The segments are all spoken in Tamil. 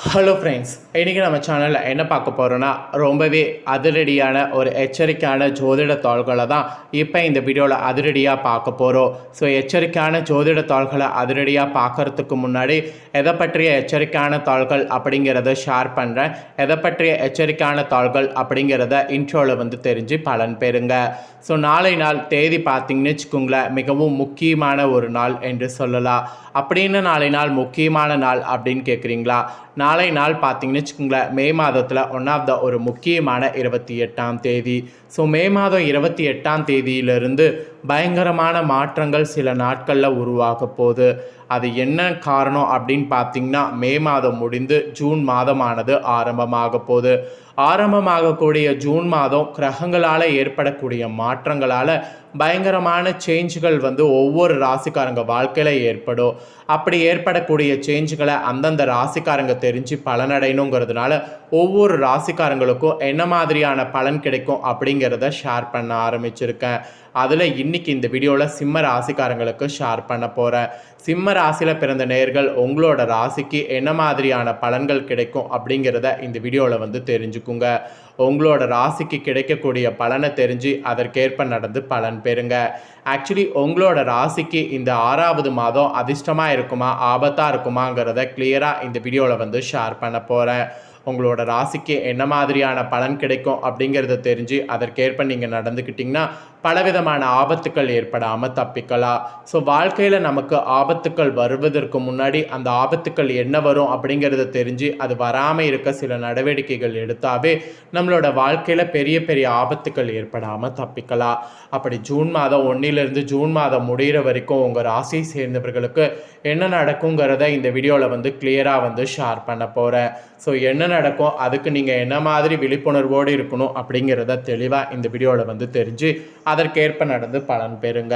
ஹலோ ஃப்ரெண்ட்ஸ் இன்றைக்கி நம்ம சேனலில் என்ன பார்க்க போகிறோன்னா ரொம்பவே அதிரடியான ஒரு எச்சரிக்கையான ஜோதிட தாள்களை தான் இப்போ இந்த வீடியோவில் அதிரடியாக பார்க்க போகிறோம் ஸோ எச்சரிக்கையான ஜோதிட தாள்களை அதிரடியாக பார்க்கறதுக்கு முன்னாடி எதை பற்றிய எச்சரிக்கையான தாள்கள் அப்படிங்கிறத ஷேர் பண்ணுறேன் எதை பற்றிய எச்சரிக்கையான தாள்கள் அப்படிங்கிறத இன்ட்ரோவில் வந்து தெரிஞ்சு பலன் பெறுங்க. ஸோ நாளை நாள் தேதி பார்த்தீங்கன்னு வச்சுக்கோங்களேன் மிகவும் முக்கியமான ஒரு நாள் என்று சொல்லலாம். அப்படின்னு நாளை நாள் முக்கியமான நாள் அப்படின்னு கேட்குறீங்களா நாளை நாள் பார்த்தீங்கன்னு வச்சுக்கோங்களேன் மே மாதத்தில் ஒன் ஆஃப் த ஒரு முக்கியமான இருபத்தி எட்டாம் தேதி. ஸோ மே மாதம் இருபத்தி எட்டாம் தேதியிலிருந்து பயங்கரமான மாற்றங்கள் சில நாட்களில் உருவாக போகுது. அது என்ன காரணம் அப்படின்னு பார்த்தீங்கன்னா மே மாதம் முடிந்து ஜூன் மாதமானது ஆரம்பமாக போகுது. ஆரம்பமாகக்கூடிய ஜூன் மாதம் கிரகங்களால் ஏற்படக்கூடிய மாற்றங்களால் பயங்கரமான சேஞ்சுகள் வந்து ஒவ்வொரு ராசிக்காரங்க வாழ்க்கையில் ஏற்படும். அப்படி ஏற்படக்கூடிய சேஞ்சுகளை அந்தந்த ராசிக்காரங்க தெரிஞ்சு பலனடையணுங்கிறதுனால ஒவ்வொரு ராசிக்காரங்களுக்கும் என்ன மாதிரியான பலன் கிடைக்கும் அப்படிங்கிறத ஷேர் பண்ண ஆரம்பிச்சிருக்கேன். அதில் இன்னைக்கு இந்த வீடியோவில் சிம்ம ராசிக்காரங்களுக்கு ஷேர் பண்ண போகிறேன் சிம்ம ராசியில் பிறந்த நேர்கள் உங்களோட ராசிக்கு என்ன மாதிரியான பலன்கள் கிடைக்கும் அப்படிங்கிறத இந்த வீடியோவில் வந்து தெரிஞ்சுக்குங்க. உங்களோட ராசிக்கு கிடைக்கக்கூடிய பலனை தெரிஞ்சு அதற்கேற்ப நடந்து பலன் பெறுங்க. ஆக்சுவலி உங்களோட ராசிக்கு இந்த ஆறாவது மாதம் அதிர்ஷ்டமாக இருக்குமா ஆபத்தாக இருக்குமாங்கிறத கிளியராக இந்த வீடியோவில் வந்து ஷேர் பண்ண போகிறேன் உங்களோட ராசிக்கு என்ன மாதிரியான பலன் கிடைக்கும் அப்படிங்கிறத தெரிஞ்சு அதற்கேற்ப நீங்கள் நடந்துக்கிட்டிங்கன்னா பலவிதமான ஆபத்துக்கள் ஏற்படாமல் தப்பிக்கலாம். ஸோ வாழ்க்கையில் நமக்கு ஆபத்துக்கள் வருவதற்கு முன்னாடி அந்த ஆபத்துக்கள் என்ன வரும் அப்படிங்கிறத தெரிஞ்சு அது வராமல் இருக்க சில நடவடிக்கைகள் எடுத்தாவே நம்மளோட வாழ்க்கையில் பெரிய பெரிய ஆபத்துக்கள் ஏற்படாமல் தப்பிக்கலாம். அப்படி ஜூன் மாதம் ஒன்றிலிருந்து ஜூன் மாதம் முடிகிற வரைக்கும் உங்கள் ராசியை சேர்ந்தவர்களுக்கு என்ன நடக்குங்கிறத இந்த வீடியோவில் வந்து கிளியராக வந்து ஷேர் பண்ண போகிறேன் ஸோ என்ன நடக்கும்? அதுக்கு நீங்கள் என்ன மாதிரி விழிப்புணர்வோடு இருக்கணும் அப்படிங்கிறத தெளிவாக இந்த வீடியோவில் வந்து தெரிஞ்சு அதற்கேற்ப நடந்து பலன் பெறுங்க.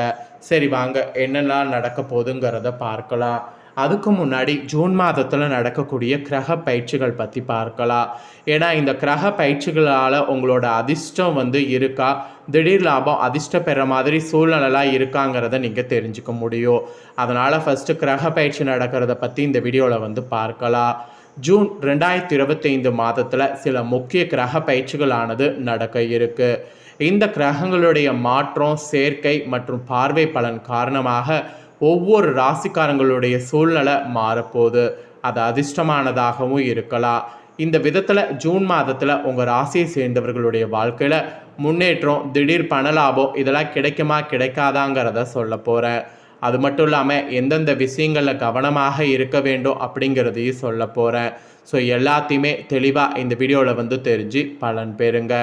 சரி வாங்க. என்னெல்லாம் நடக்க போகுதுங்கிறத பார்க்கலாம். அதுக்கு முன்னாடி ஜூன் மாதத்தில் நடக்கக்கூடிய கிரக பயிற்சிகள் பற்றி பார்க்கலாம். ஏன்னா இந்த கிரக பயிற்சிகளால் உங்களோட அதிர்ஷ்டம் வந்து இருக்கா? திடீர் லாபம் அதிர்ஷ்டம் பெற மாதிரி சூழ்நிலைலாம் இருக்காங்கிறத நீங்கள் தெரிஞ்சுக்க முடியும். அதனால் ஃபஸ்ட்டு கிரக பயிற்சி நடக்கிறத பற்றி இந்த வீடியோவில் வந்து பார்க்கலாம். ஜூன் ரெண்டாயிரத்தி இருபத்தைந்து மாதத்தில் சில முக்கிய கிரக பயிற்சிகளானது நடக்க இருக்கு. இந்த கிரகங்களுடைய மாற்றம் சேர்க்கை மற்றும் பார்வை பலன் காரணமாக ஒவ்வொரு ராசிக்காரங்களுடைய சூழ்நிலை மாறப்போகுது. அது அதிர்ஷ்டமானதாகவும் இருக்கலாம். இந்த விதத்தில் ஜூன் மாதத்தில் உங்கள் ராசியை சேர்ந்தவர்களுடைய வாழ்க்கையில் முன்னேற்றம் திடீர் பண லாபம் இதெல்லாம் கிடைக்குமா கிடைக்காதாங்கிறத சொல்ல போகிறேன் அது மட்டும் இல்லாமல் எந்தெந்த விஷயங்களில் கவனமாக இருக்க வேண்டும் அப்படிங்கிறதையும் சொல்ல போகிறேன் ஸோ எல்லாத்தையுமே தெளிவாக இந்த வீடியோவில் வந்து தெரிஞ்சு பலன் பெறுங்க.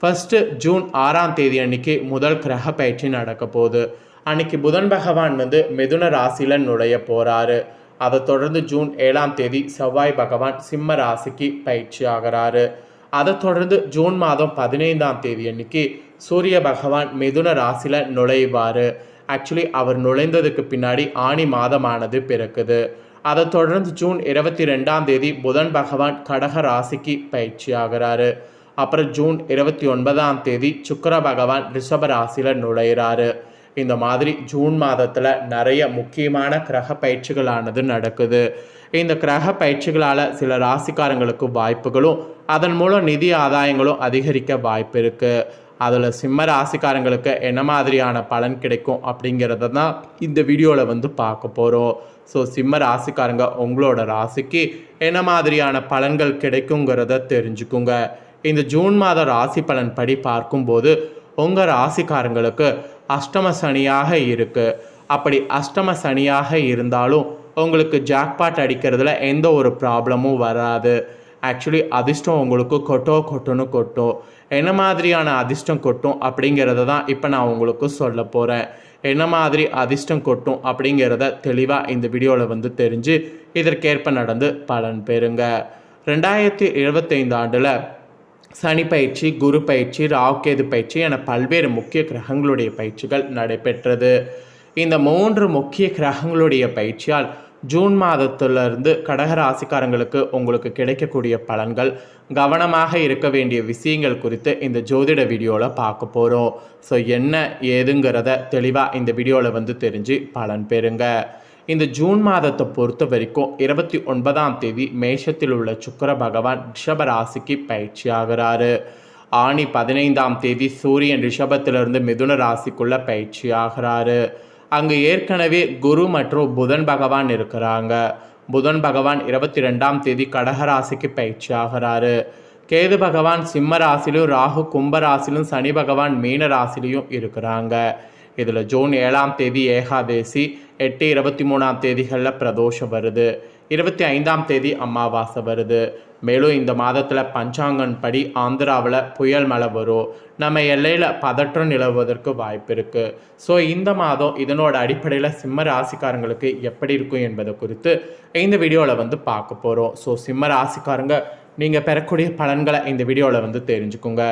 ஃபஸ்ட்டு ஜூன் ஆறாம் தேதி அன்னைக்கு முதல் கிரக பயிற்சி நடக்க போகுது. அன்னைக்கு புதன் பகவான் வந்து மிதுன ராசியில் நுழைய போகிறாரு அதை தொடர்ந்து ஜூன் ஏழாம் தேதி செவ்வாய் பகவான் சிம்ம ராசிக்கு பயிற்சி ஆகிறாரு. அதை தொடர்ந்து ஜூன் மாதம் பதினைந்தாம் தேதி அன்னைக்கு சூரிய பகவான் மிதுன ராசியில் நுழைவார். ஆக்சுவலி அவர் நுழைந்ததுக்கு பின்னாடி ஆணி மாதமானது பிறக்குது. அதை தொடர்ந்து ஜூன் இருபத்தி ரெண்டாம் தேதி புதன் பகவான் கடக ராசிக்கு பயிற்சி ஆகிறாரு. அப்புறம் ஜூன் இருபத்தி ஒன்பதாம் தேதி சுக்கர பகவான் ரிஷப ராசியில் நுழையிறாரு. இந்த மாதிரி ஜூன் மாதத்தில் நிறைய முக்கியமான கிரக பயிற்சிகளானது நடக்குது. இந்த கிரக பயிற்சிகளால் சில ராசிக்காரங்களுக்கு வாய்ப்புகளும் அதன் மூலம் நிதி ஆதாயங்களும் அதிகரிக்க வாய்ப்பு இருக்குது அதில் சிம்ம ராசிக்காரங்களுக்கு என்ன மாதிரியான பலன் கிடைக்கும் அப்படிங்கிறத தான் இந்த வீடியோவில் வந்து பார்க்க போகிறோம் ஸோ சிம்ம ராசிக்காரங்க உங்களோட ராசிக்கு என்ன மாதிரியான பலன்கள் கிடைக்குங்கிறத தெரிஞ்சுக்குங்க. இந்த ஜூன் மாத ராசி பலன் படி பார்க்கும்போது உங்கள் ராசிக்காரங்களுக்கு அஷ்டம சனியாக இருக்குது அப்படி அஷ்டம சனியாக இருந்தாலும் உங்களுக்கு ஜாக்பாட் அடிக்கிறதுல எந்த ஒரு ப்ராப்ளமும் வராது. ஆக்சுவலி அதிர்ஷ்டம் உங்களுக்கு கொட்டோ கொட்டோன்னு கொட்டும் என்ன மாதிரியான அதிர்ஷ்டம் கொட்டும் அப்படிங்கிறத தான் இப்போ நான் உங்களுக்கு சொல்ல போகிறேன் என்ன மாதிரி அதிர்ஷ்டம் கொட்டும் அப்படிங்கிறத தெளிவாக இந்த வீடியோவில் வந்து தெரிஞ்சு இதற்கேற்ப நடந்து பலன் பெறுங்க. ரெண்டாயிரத்தி இருபத்தைந்து ஆண்டில் சனி பயிற்சி குரு பயிற்சி ராவுகேது பயிற்சி என பல்வேறு முக்கிய கிரகங்களுடைய பயிற்சிகள் நடைபெற்றது. இந்த மூன்று முக்கிய கிரகங்களுடைய பயிற்சியால் ஜூன் மாதத்திலிருந்து கடகராசிக்காரங்களுக்கு உங்களுக்கு கிடைக்கக்கூடிய பலன்கள் கவனமாக இருக்க வேண்டிய விஷயங்கள் குறித்து இந்த ஜோதிட வீடியோவில் பார்க்க போகிறோம் ஸோ என்ன ஏதுங்கிறத தெளிவாக இந்த வீடியோவில் வந்து தெரிஞ்சு பலன் பெறுங்க. இந்த ஜூன் மாதத்தை பொறுத்த வரைக்கும் இருபத்தி ஒன்பதாம் தேதி மேஷத்தில் உள்ள சுக்கர பகவான் ரிஷப ராசிக்கு பயிற்சி ஆகிறாரு. ஆணி பதினைந்தாம் தேதி சூரியன் ரிஷபத்திலிருந்து மிதுன ராசிக்குள்ளே பயிற்சி ஆகிறாரு. அங்கு ஏற்கனவே குரு மற்றும் புதன் பகவான் இருக்கிறாங்க. புதன் பகவான் இருபத்தி ரெண்டாம் தேதி கடகராசிக்கு பயிற்சி ஆகிறாரு. கேது பகவான் சிம்ம ராசிலும் ராகு கும்ப ராசிலும் சனி பகவான் மீன ராசிலையும் இருக்கிறாங்க. இதில் ஜூன் ஏழாம் தேதி ஏகாதேசி எட்டு இருபத்தி மூணாம் தேதிகளில் பிரதோஷம் வருது. இருபத்தி ஐந்தாம் தேதி அமாவாசை வருது. மேலும் இந்த மாதத்தில் பஞ்சாங்கன் படி ஆந்திராவில் புயல் மழை வரும். நம்ம எல்லையில் பதற்றம் நிலவுவதற்கு வாய்ப்பு இருக்குது ஸோ இந்த மாதம் இதனோட அடிப்படையில் சிம்ம ராசிக்காரங்களுக்கு எப்படி இருக்கும் என்பதை குறித்து இந்த வீடியோவில் வந்து பார்க்க போகிறோம் ஸோ சிம்ம ராசிக்காரங்க நீங்கள் பெறக்கூடிய பலன்களை இந்த வீடியோவில் வந்து தெரிஞ்சுக்கோங்க.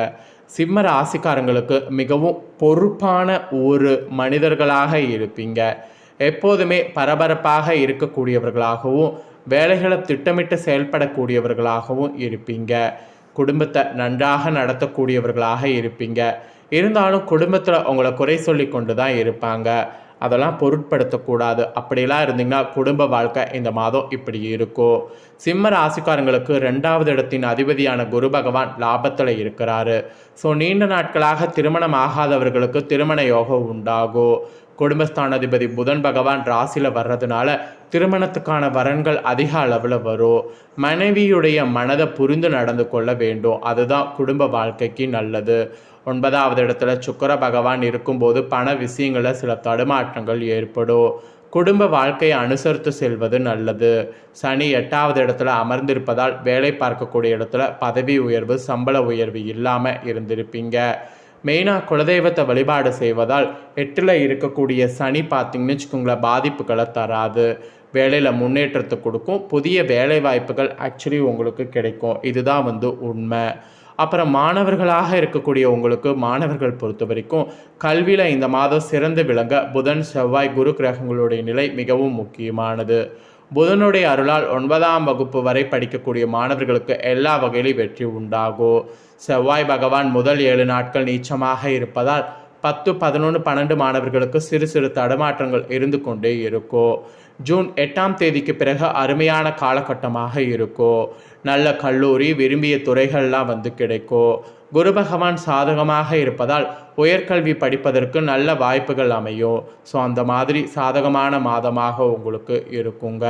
சிம்ம ராசிக்காரங்களுக்கு மிகவும் பொறுப்பான ஒரு மனிதர்களாக இருப்பீங்க. எப்போதுமே பரபரப்பாக இருக்கக்கூடியவர்களாகவும் வேலைகளை திட்டமிட்டு செயல்படக்கூடியவர்களாகவும் இருப்பீங்க. குடும்பத்தை நன்றாக நடத்தக்கூடியவர்களாக இருப்பீங்க. இருந்தாலும் குடும்பத்தில் உங்களை குறை சொல்லி கொண்டு தான் இருப்பாங்க. அதெல்லாம் பொருட்படுத்தக்கூடாது. அப்படிலாம் இருந்தீங்கன்னா குடும்ப வாழ்க்கை இந்த மாதம் இப்படி இருக்கும். சிம்ம ராசிக்காரங்களுக்கு ரெண்டாவது இடத்தின் அதிபதியான குரு பகவான் லாபத்தில் இருக்கிறாரு. ஸோ நீண்ட நாட்களாக திருமணம் ஆகாதவர்களுக்கு திருமண யோகம் உண்டாகும். குடும்பஸ்தானாதிபதி புதன் பகவான் ராசியில் வர்றதுனால திருமணத்துக்கான வரன்கள் அதிக அளவில் வரும். மனைவியுடைய மனதை புரிந்து நடந்து கொள்ள வேண்டும். அதுதான் குடும்ப வாழ்க்கைக்கு நல்லது. ஒன்பதாவது இடத்துல சுக்கர பகவான் இருக்கும்போது பண விஷயங்களில் சில தடுமாற்றங்கள் ஏற்படும். குடும்ப வாழ்க்கையை அனுசரித்து செல்வது நல்லது. சனி எட்டாவது இடத்துல அமர்ந்திருப்பதால் வேலை பார்க்கக்கூடிய இடத்துல பதவி உயர்வு சம்பள உயர்வு இல்லாமல் இருந்திருப்பீங்க. மெயினாக குலதெய்வத்தை வழிபாடு செய்வதால் எட்டில் இருக்கக்கூடிய சனி பார்த்திங்கன்னு வச்சுக்கோங்களேன் பாதிப்புகளை தராது. வேலையில் முன்னேற்றத்தை கொடுக்கும். புதிய வேலை வாய்ப்புகள் ஆக்சுவலி உங்களுக்கு கிடைக்கும். இதுதான் வந்து உண்மை. அப்புறம் மாணவர்களாக இருக்கக்கூடிய உங்களுக்கு மாணவர்கள் பொறுத்த வரைக்கும் கல்வியில் இந்த மாதம் சிறந்து விளங்க புதன் செவ்வாய் குரு கிரகங்களுடைய நிலை மிகவும் முக்கியமானது. புதனுடைய அருளால் ஒன்பதாம் வகுப்பு வரை படிக்கக்கூடிய மாணவர்களுக்கு எல்லா வகையிலும் வெற்றி உண்டாகும் செவ்வாய் பகவான் முதல் ஏழு நாட்கள் நீச்சமாக இருப்பதால் பத்து பதினொன்று பன்னெண்டு மாணவர்களுக்கு சிறு சிறு தடுமாற்றங்கள் இருந்து கொண்டே இருக்கும் ஜூன் எட்டாம் தேதிக்கு பிறகு அருமையான காலகட்டமாக இருக்கும் நல்ல கல்லூரி விரும்பிய துறைகள்லாம் வந்து கிடைக்கும் குரு பகவான் சாதகமாக இருப்பதால் உயர்கல்வி படிப்பதற்கு நல்ல வாய்ப்புகள் அமையும். ஸோ அந்த மாதிரி சாதகமான மாதமாக உங்களுக்கு இருக்குங்க.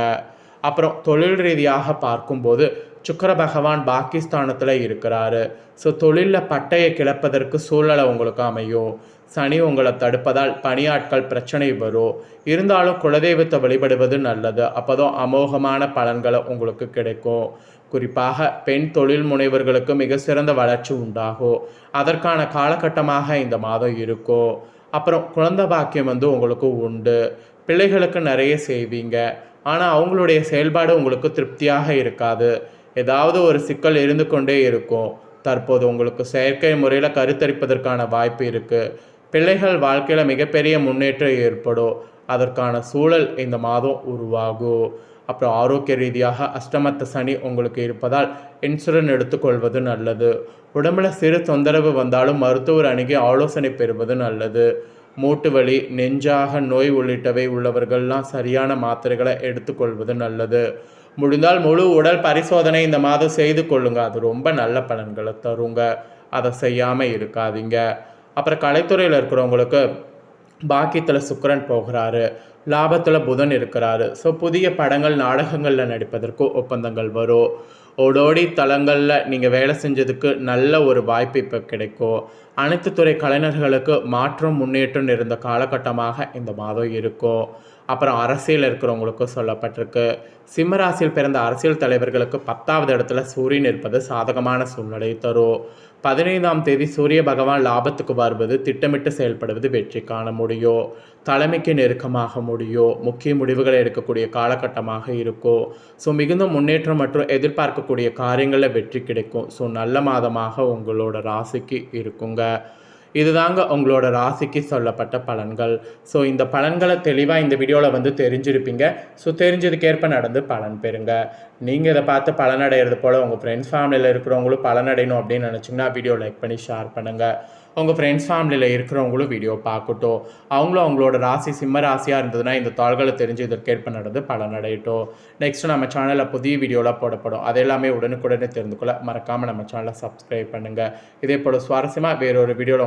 அப்புறம் தொழில் ரீதியாக பார்க்கும்போது சுக்கர பகவான் பாகிஸ்தானத்தில் இருக்கிறாரு. ஸோ தொழிலில் பட்டையை கிளப்பதற்கு சூழலை உங்களுக்கு அமையும். சனி உங்களை தடுப்பதால் பணியாட்கள் பிரச்சனை வரும். இருந்தாலும் குலதெய்வத்தை வழிபடுவது நல்லது. அப்போதான் அமோகமான பலன்களை உங்களுக்கு கிடைக்கும். குறிப்பாக பெண் தொழில் முனைவர்களுக்கு மிக சிறந்த வளர்ச்சி உண்டாகும். அதற்கான காலகட்டமாக இந்த மாதம் இருக்கும். அப்புறம் குழந்த பாக்கியம் வந்து உங்களுக்கு உண்டு. பிள்ளைகளுக்கு நிறைய செய்வீங்க. ஆனால் அவங்களுடைய செயல்பாடு உங்களுக்கு திருப்தியாக இருக்காது. ஏதாவது ஒரு சிக்கல் இருந்து கொண்டே இருக்கும். தற்போது உங்களுக்கு செயற்கை முறையில் கருத்தரிப்பதற்கான வாய்ப்பு இருக்குது பிள்ளைகள் வாழ்க்கையில் மிகப்பெரிய முன்னேற்றம் ஏற்படும் அதற்கான சூழல் இந்த மாதம் உருவாகும் அப்புறம் ஆரோக்கிய ரீதியாக அஷ்டமத்த சனி உங்களுக்கு இருப்பதால் இன்சுரன் எடுத்துக்கொள்வது நல்லது. உடம்புல சிறு தொந்தரவு வந்தாலும் மருத்துவர் அணுகி ஆலோசனை பெறுவது நல்லது. மூட்டு வலி நெஞ்சாக நோய் உள்ளிட்டவை உள்ளவர்கள்லாம் சரியான மாத்திரைகளை எடுத்துக்கொள்வது நல்லது. முடிந்தால் முழு உடல் பரிசோதனை இந்த மாதம் செய்து கொள்ளுங்க. அது ரொம்ப நல்ல பலன்களை தருங்க. அதை செய்யாமல் இருக்காதீங்க. அப்புறம் கலைத்துறையில் இருக்கிறவங்களுக்கு பாக்கியத்தில் சுக்கரன் போகிறாரு லாபத்தில் புதன் இருக்கிறாரு. ஸோ புதிய படங்கள் நாடகங்களில் நடிப்பதற்கு ஒப்பந்தங்கள் வரும். ஓடோடி தளங்களில் நீங்கள் வேலை செஞ்சதுக்கு நல்ல ஒரு வாய்ப்பு இப்போ கிடைக்கும். அனைத்து துறை கலைஞர்களுக்கு மாற்றம் முன்னேற்றம் இருந்த காலகட்டமாக இந்த மாதம் இருக்கும். அப்புறம் அரசியல் இருக்கிறவங்களுக்கும் சொல்லப்பட்டிருக்கு. சிம்மராசியில் பிறந்த அரசியல் தலைவர்களுக்கு பத்தாவது இடத்துல சூரியன் இருப்பது சாதகமான சூழ்நிலை தரும். பதினைந்தாம் தேதி சூரிய பகவான் லாபத்துக்கு வருவது திட்டமிட்டு செயல்படுவது வெற்றி காண முடியும் தலைமைக்கு நெருக்கமாக முடியும் முக்கிய முடிவுகளை எடுக்கக்கூடிய காலகட்டமாக இருக்கும் ஸோ மிகுந்த முன்னேற்றம் மற்றும் எதிர்பார்க்கக்கூடிய காரியங்களில் வெற்றி கிடைக்கும். ஸோ நல்ல மாதமாக உங்களோட ராசிக்கு இருக்குங்க. இதுதாங்க உங்களோட ராசிக்கு சொல்லப்பட்ட பலன்கள். ஸோ இந்த பலன்களை தெளிவாக இந்த வீடியோவில் வந்து தெரிஞ்சிருப்பீங்க. ஸோ தெரிஞ்சதுக்கேற்ப நடந்து பலன் பெறுங்க. நீங்கள் இதை பார்த்து பலனடைகிறது போல் உங்கள் ஃப்ரெண்ட்ஸ் ஃபேமிலியில் இருக்கிறவங்களும் பலனடையணும் அப்படின்னு நினச்சிங்கன்னா வீடியோ லைக் பண்ணி ஷேர் பண்ணுங்கள் உங்கள் ஃப்ரெண்ட்ஸ் ஃபேமிலியில் இருக்கிறவங்களும் வீடியோ பார்க்கட்டும். அவங்களும் அவங்களோட ராசி சிம்ம ராசியாக இருந்ததுன்னா இந்த தாள்களை தெரிஞ்சு இதற்கேற்ப நடந்து பலனடையட்டும் நெக்ஸ்ட் நம்ம சேனலில் புதிய வீடியோலாம் போடப்படும். அது எல்லாமே உடனுக்குடனே தெரிந்து கொள்ள மறக்காமல் நம்ம சேனலை சப்ஸ்கிரைப் பண்ணுங்கள் இதே போல் சுவாரஸ்யமாக வேறொரு வீடியோவில்